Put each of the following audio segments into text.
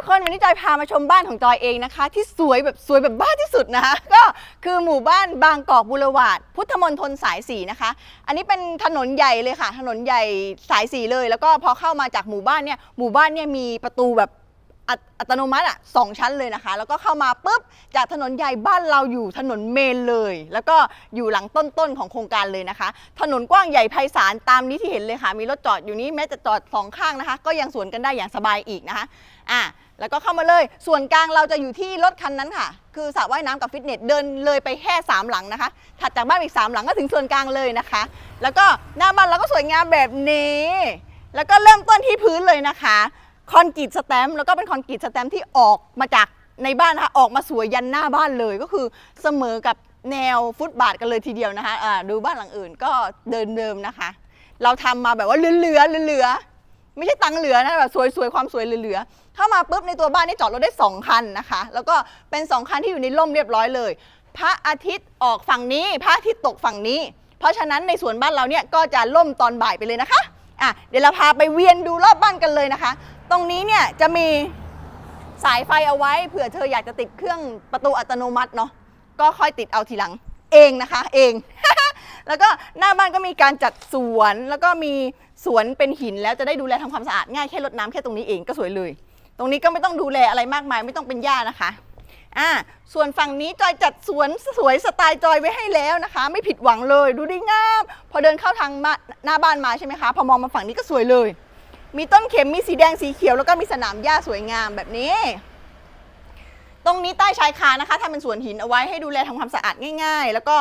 ทุกคนวันนี้จอยพามาชมบ้านของจอยเองนะคะ ที่สวยแบบสวยแบบบ้าที่สุดนะคะก็คือหมู่บ้านบางกอกบุรวาดพุทธมณฑลสายสีนะคะ อันนี้เป็นถนนใหญ่เลยค่ะ ถนนใหญ่สายสีเลย แล้วก็พอเข้ามาจากหมู่บ้านเนี่ยหมู่บ้านเนี่ยมีประตูแบบ อัตอัตโนมัติอะสองชั้นเลยนะคะ แล้วก็เข้ามาปุ๊บจากถนนใหญ่บ้านเราอยู่ถนนเมนเลย แล้วก็อยู่หลังต้นๆของโครงการเลยนะคะ ถนนกว้างใหญ่ไพศาลตามนี้ที่เห็นเลยค่ะ มีรถจอดอยู่นี้แม้จะจอดสองข้างนะคะ ก็ยังสวนกันได้อย่างสบายอีกนะคะอะแล้วก็เข้ามาเลย ส่วนกลางเราจะอยู่ที่รถคันนั้นค่ะ คือสระว่ายน้ำกับฟิตเนสเดินเลยไปแค่สามหลังนะคะ ถัดจากบ้านอีกสามหลังก็ถึงส่วนกลางเลยนะคะ แล้วก็หน้าบ้านเราก็สวยงามแบบนี้ แล้วก็เริ่มต้นที่พื้นเลยนะคะ คอนกรีตสแตมป์แล้วก็เป็นคอนกรีตสแตมป์ที่ออกมาจากในบ้านนะคะออกมาสวยยันหน้าบ้านเลยก็คือเสมอกับแนวฟุตบาทกันเลยทีเดียวนะคะอ่าดูบ้านหลังอื่นก็เดินเดิมนะคะ เราทำมาแบบว่าเหลือๆเหลือๆไม่ใช่ตังเหลือนะแบบสวยๆความสวยเหลือๆเข้ามาปุ๊บในตัวบ้านนี่จอดรถได้สองคันนะคะ แล้วก็เป็นสองคันที่อยู่ในร่มเรียบร้อยเลย พระอาทิตย์ออกฝั่งนี้ พระอาทิตย์ตกฝั่งนี้ เพราะฉะนั้นในสวนบ้านเราเนี่ยก็จะล่มตอนบ่ายไปเลยนะคะ อะเดี๋ยวเราพาไปเวียนดูรอบบ้านกันเลยนะคะ ตรงนี้เนี่ยจะมีสายไฟเอาไว้เผื่อเธออยากจะติดเครื่องประตูอัตโนมัติเนาะก็ค่อยติดเอาทีหลังเองนะคะเอง แล้วก็หน้าบ้านก็มีการจัดสวนแล้วก็มีสวนเป็นหินแล้วจะได้ดูแลทำความสะอาดง่ายแค่รดน้ำแค่ตรงนี้เองก็สวยเลย ตรงนี้ก็ไม่ต้องดูแลอะไรมากมายไม่ต้องเป็นหญ้านะคะ อ่าส่วนฝั่งนี้จอยจัดสวนสวยสไตล์จอยไว้ให้แล้วนะคะ ไม่ผิดหวังเลยดูดีงามพอเดินเข้าทางมาหน้าบ้านมาใช่ไหมคะ พอมองมาฝั่งนี้ก็สวยเลย มีต้นเข็มมีสีแดงสีเขียวแล้วก็มีสนามหญ้าสวยงามแบบนี้ ตรงนี้ใต้ชายคานะคะทำเป็นสวนหินเอาไว้ให้ดูแลทำความสะอาดง่าย ๆ แล้วก็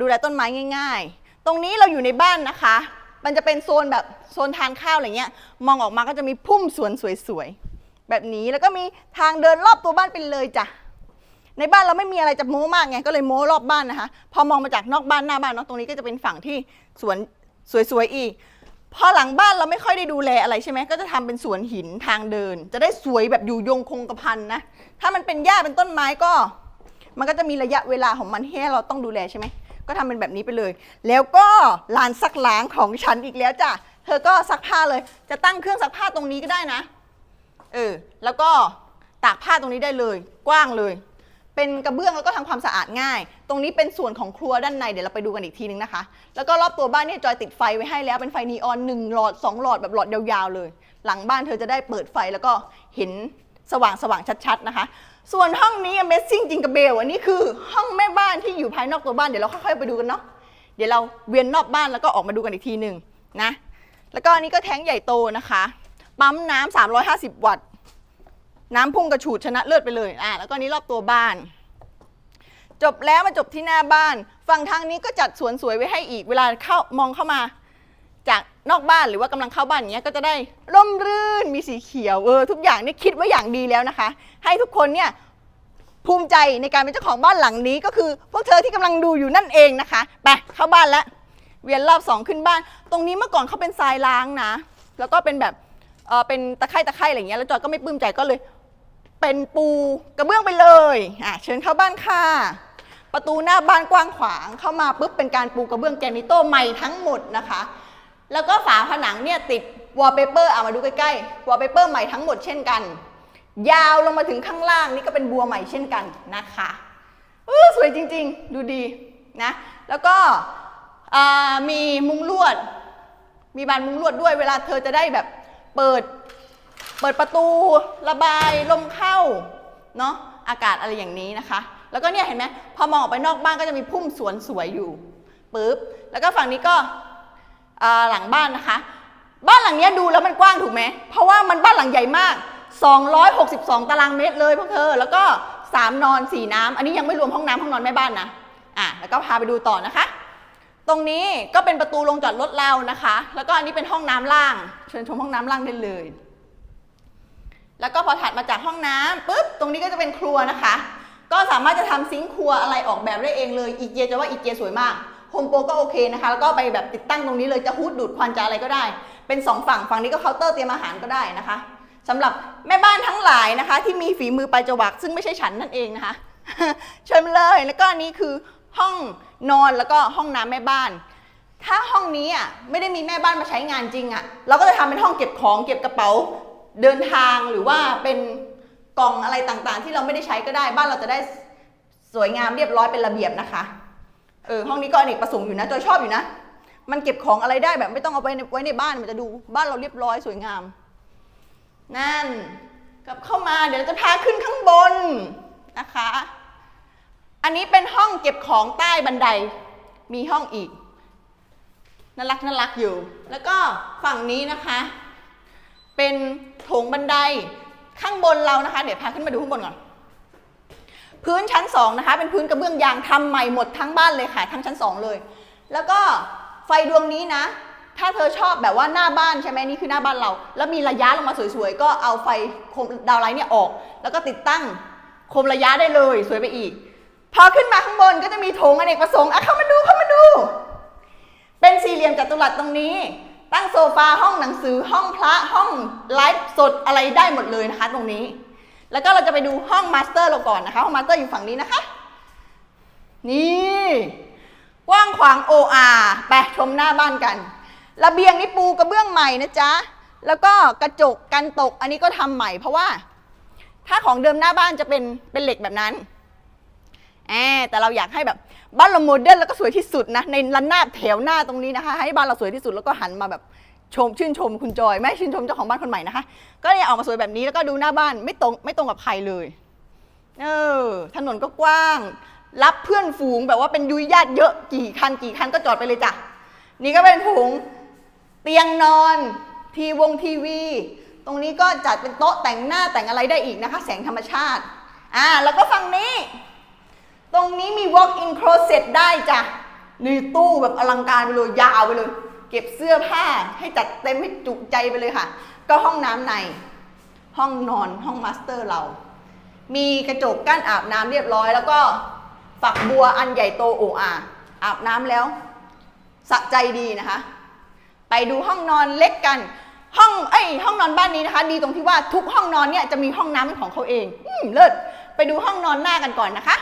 ดูแลต้นไม้ง่าย ๆ ตรงนี้เราอยู่ในบ้านนะคะ มันจะเป็นโซนแบบโซนทานข้าวอะไรเงี้ย มองออกมาก็จะมีพุ่มสวนสวยๆแบบนี้แล้วก็มีทางเดินรอบตัวบ้านไปเลยจ้ะ ในบ้านเราไม่มีอะไรจะโม้มากไงก็เลยโม้รอบบ้านนะคะ พอมองมาจากนอกบ้านหน้าบ้านเนาะตรงนี้ก็จะเป็นฝั่งที่สวนสวยๆอีกพอหลังบ้านเราไม่ค่อยได้ดูแลอะไรใช่ไหมก็จะทำเป็นสวนหินทางเดิน จะได้สวยแบบอยู่ยงคงกระพันนะถ้ามันเป็นหญ้าเป็นต้นไม้ก็ มันก็จะมีระยะเวลาของมันให้เราต้องดูแลใช่ไหมก็ทำเป็นแบบนี้ไปเลย แล้วก็ลานซักล้างของฉันอีกแล้วจ้ะเธอก็ซักผ้าเลย จะตั้งเครื่องซักผ้าตรงนี้ก็ได้นะเออแล้วก็ตากผ้าตรงนี้ได้เลย กว้างเลย เป็นกระเบื้องแล้วก็ทำความสะอาดง่าย ตรงนี้เป็นส่วนของครัวด้านในเดี๋ยวเราไปดูกันอีกทีนึงนะคะ แล้วก็รอบตัวบ้านเนี่ยจอยติดไฟไว้ให้แล้วเป็นไฟนีออนหนึ่งหลอดสองหลอดแบบหลอดยาวๆเลย หลังบ้านเธอจะได้เปิดไฟแล้วก็เห็นสว่างสว่างชัดๆนะคะ ส่วนห้องนี้ Amazing จริงกับเบลอันนี้คือห้องแม่บ้านที่อยู่ภายนอกตัวบ้านเดี๋ยวเราค่อยๆไปดูกันเนาะ เดี๋ยวเราเวียนนอกบ้านแล้วก็ออกมาดูกันอีกทีหนึ่งนะ แล้วก็อันนี้ก็แท้งใหญ่โตนะคะ ปั๊มน้ำ350 วัตต์ น้ำพุ่งกระฉูดชนะเลิศไปเลยอะแล้วก็นี้รอบตัวบ้าน จบแล้วมาจบที่หน้าบ้าน ฝั่งทางนี้ก็จัดสวนสวยไว้ให้อีกเวลาเข้ามองเข้ามา จากนอกบ้านหรือว่ากำลังเข้าบ้านอย่างเงี้ยก็จะได้ร่มรื่นมีสีเขียวเออทุกอย่างนี่คิดไว้อย่างดีแล้วนะคะ ให้ทุกคนเนี่ยภูมิใจในการเป็นเจ้าของบ้านหลังนี้ก็คือ พวกเธอที่กำลังดูอยู่นั่นเองนะคะไปเข้าบ้านแล้วเวียนรอบสองขึ้นบ้าน ตรงนี้เมื่อก่อนเขาเป็นทรายล้างนะ แล้วก็เป็นแบบเออเป็นตะไคร่ตะไคร่อะไรเงี้ยแล้วจอยก็ไม่ปลื้มใจก็เลย เป็นปูกระเบื้องไปเลยอะเชิญเข้าบ้านค่ะ ประตูหน้าบ้านกว้างขวางเข้ามาปุ๊บเป็นการปูกระเบื้องแกรนิโต้ใหม่ทั้งหมดนะคะ แล้วก็ฝาผนังเนี่ยติดวอลเปเปอร์เอามาดูใกล้ๆวอลเปเปอร์ใหม่ทั้งหมดเช่นกัน ยาวลงมาถึงข้างล่างนี่ก็เป็นบัวใหม่เช่นกันนะคะเออสวยจริงๆ ดูดีนะ แล้วก็มีมุ้งลวด มีบานมุ้งลวดด้วยเวลาเธอจะได้แบบเปิด เปิดประตูระบายลมเข้าเนาะอากาศอะไรอย่างนี้นะคะ แล้วก็เนี่ยเห็นไหมพอมองออกไปนอกบ้านก็จะมีพุ่มสวนสวยอยู่ปุ๊บแล้วก็ฝั่งนี้ก็หลังบ้านนะคะ บ้านหลังนี้ดูแล้วมันกว้างถูกไหมเพราะว่ามันบ้านหลังใหญ่มาก 262 ตารางเมตรเลยพวกเธอ แล้วก็ 3 นอน 4 น้ำอันนี้ยังไม่รวมห้องน้ำห้องนอนแม่บ้านนะอะแล้วก็พาไปดูต่อนะคะ ตรงนี้ก็เป็นประตูลงจอดรถเรานะคะ แล้วก็อันนี้เป็นห้องน้ำล่างเชิญชมห้องน้ำล่างได้เลย แล้วก็พอถัดมาจากห้องน้ำปุ๊บตรงนี้ก็จะเป็นครัวนะคะ ก็สามารถจะทำซิงค์ครัวอะไรออกแบบได้เองเลยอีเกียจะว่าอีเกียสวยมากโฮมโปรก็โอเคนะคะ แล้วก็ไปแบบติดตั้งตรงนี้เลยจะฮูดดูดควันจะอะไรก็ได้ เป็นสองฝั่งฝั่งนี้ก็เคาน์เตอร์เตรียมอาหารก็ได้นะคะสำหรับแม่บ้านทั้งหลายนะคะ ที่มีฝีมือปลายจวักซึ่งไม่ใช่ฉันนั่นเองนะคะเชิญมาเลยแล้วก็อันนี้คือห้องนอนแล้วก็ห้องน้ำแม่บ้าน ถ้าห้องนี้อะไม่ได้มีแม่บ้านมาใช้งานจริงอะเราก็จะทำเป็นห้องเก็บของเก็บกระเป๋า เดินทางหรือว่าเป็นกล่องอะไรต่างๆ ที่เราไม่ได้ใช้ก็ได้บ้านเราจะได้สวยงามเรียบร้อยเป็นระเบียบนะคะเออห้องนี้ก็อเนกประสงค์อยู่นะจอยชอบอยู่นะ มันเก็บของอะไรได้แบบไม่ต้องเอาไปไว้ในบ้านมันจะดูบ้านเราเรียบร้อยสวยงาม นั่นกลับเข้ามาเดี๋ยวเราจะพาขึ้นข้างบนนะคะ อันนี้เป็นห้องเก็บของใต้บันไดมีห้องอีกน่ารักน่ารักอยู่ แล้วก็ฝั่งนี้นะคะ เป็นโถงบันไดข้างบนเรานะคะ เดี๋ยวพาขึ้นมาดูข้างบนก่อน พื้นชั้น2นะคะ เป็นพื้นกระเบื้องยางทำใหม่หมดทั้งบ้านเลยค่ะ ทั้งชั้น 2 เลย แล้วก็ไฟดวงนี้นะ ถ้าเธอชอบแบบว่าหน้าบ้านใช่ไหมนี่คือหน้าบ้านเรา แล้วมีระยะลงมาสวยๆ ก็เอาไฟโคมดาวไลท์เนี่ยออก แล้วก็ติดตั้งโคมระยะได้เลยสวยไปอีก พอขึ้นมาข้างบนก็จะมีโถงอเนกประสงค์อะเข้ามาดูเข้ามาดู เป็นสี่เหลี่ยมจัตุรัสตรงนี้ ตั้งโซฟาห้องหนังสือห้องพระห้องไลฟ์สดอะไรได้หมดเลยนะคะ ตรงนี้ แล้วก็เราจะไปดูห้องมาสเตอร์เราก่อนนะคะห้องมาสเตอร์อยู่ฝั่งนี้นะคะ นี่กว้างขวางโออาไปชมหน้าบ้านกันระเบียงนี่ปูกระเบื้องใหม่นะจ๊ะแล้วก็กระจกกันตกอันนี้ก็ทำใหม่เพราะว่า ถ้าของเดิมหน้าบ้านจะเป็นเป็นเหล็กแบบนั้น แอบแต่เราอยากให้แบบบ้านเราโมเดิร์นแล้วก็สวยที่สุดนะ ในระนาบแถวหน้าตรงนี้นะคะ ให้บ้านเราสวยที่สุดแล้วก็หันมาแบบชมชื่นชมคุณจอยไม่ชื่นชมเจ้าของบ้านคนใหม่นะคะ ก็เลยออกมาสวยแบบนี้แล้วก็ดูหน้าบ้านไม่ตรงไม่ตรงกับใครเลย เออ ถนนก็กว้าง รับเพื่อนฝูงแบบว่าเป็นยุยญาติเยอะกี่คันกี่คันก็จอดไปเลยจ้ะนี่ก็เป็นถุงเตียงนอนทีวงทีวี ตรงนี้ก็จัดเป็นโต๊ะแต่งหน้าแต่งอะไรได้อีกนะคะ แสงธรรมชาติ อ่า แล้วก็ฝั่งนี้ ตรงนี้มี walk in closet ได้จ้ะนี่ตู้แบบอลังการไปเลยยาวไปเลย เก็บเสื้อผ้าให้จัดเต็มให้จุใจไปเลยค่ะ ก็ห้องน้ำใน ห้องนอนห้องมาสเตอร์เรา มีกระจกกั้นอาบน้ำเรียบร้อย แล้วก็ฝักบัวอันใหญ่โตโอ่อาอาบน้ำแล้วสะใจดีนะคะ ไปดูห้องนอนเล็กกันห้องเอ้ยห้องนอนบ้านนี้นะคะ ดีตรงที่ว่าทุกห้องนอนเนี่ยจะมีห้องน้ำเป็นของเขาเอง อืมเลิศไปดูห้องนอนหน้ากันก่อนนะคะ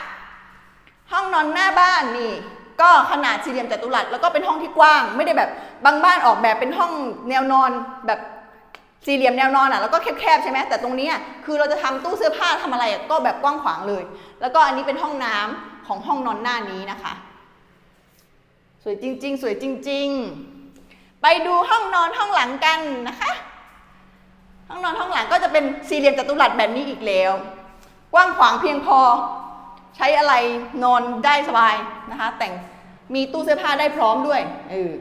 ห้องนอนหน้าบ้านนี่ ก็ขนาดสี่เหลี่ยมจัตุรัสแล้วก็เป็นห้องที่กว้าง ไม่ได้แบบบางบ้านออกแบบเป็นห้องแนวนอนแบบสี่เหลี่ยมแนวนอนอะแล้วก็แคบๆใช่ไหมแต่ตรงนี้คือเราจะทำตู้เสื้อผ้าทำอะไรก็แบบกว้างขวางเลย แล้วก็อันนี้เป็นห้องน้ำของห้องนอนหน้านี้นะคะ สวยจริง ๆ สวยจริง ๆ ไปดูห้องนอนห้องหลังกันนะคะ ห้องนอนห้องหลังก็จะเป็นสี่เหลี่ยมจัตุรัสแบบนี้อีกแล้ว กว้างขวางเพียงพอ ใช้อะไรนอนได้สบายนะคะ แต่งมีตู้เสื้อผ้าได้พร้อมด้วยเออ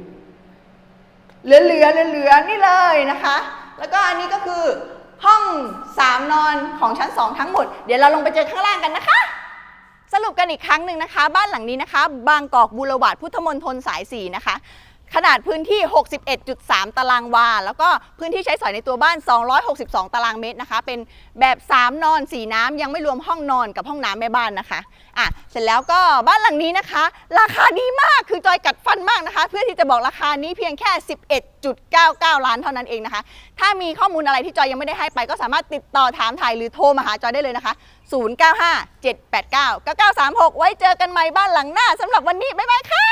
เหลือเหลือเหลือเหลือนี่เลยนะคะ แล้วก็อันนี้ก็คือห้องสามนอนของชั้นสองทั้งหมด เดี๋ยวเราลงไปเจอข้างล่างกันนะคะ สรุปกันอีกครั้งหนึ่งนะคะ บ้านหลังนี้นะคะ บางกอกบูรวาดพุทธมณฑลสาย 4 นะคะ ขนาดพื้นที่ 61.3 ตารางวา แล้วก็พื้นที่ใช้สอยในตัวบ้าน 262 ตารางเมตรนะคะ เป็นแบบ 3 นอน 4 น้ำยังไม่รวมห้องนอนกับห้องน้ำแม่บ้านนะคะอะเสร็จแล้วก็บ้านหลังนี้นะคะ ราคาดีมากคือจอยกัดฟันมากนะคะ เพื่อที่จะบอกราคานี้เพียงแค่ 11.99 ล้านเท่านั้นเองนะคะ ถ้ามีข้อมูลอะไรที่จอยยังไม่ได้ให้ไป ก็สามารถติดต่อถามถ่ายหรือโทรมาหาจอยได้เลยนะคะ 0957899936 ไว้เจอกันใหม่บ้านหลังหน้าสำหรับวันนี้บ๊ายบายค่ะ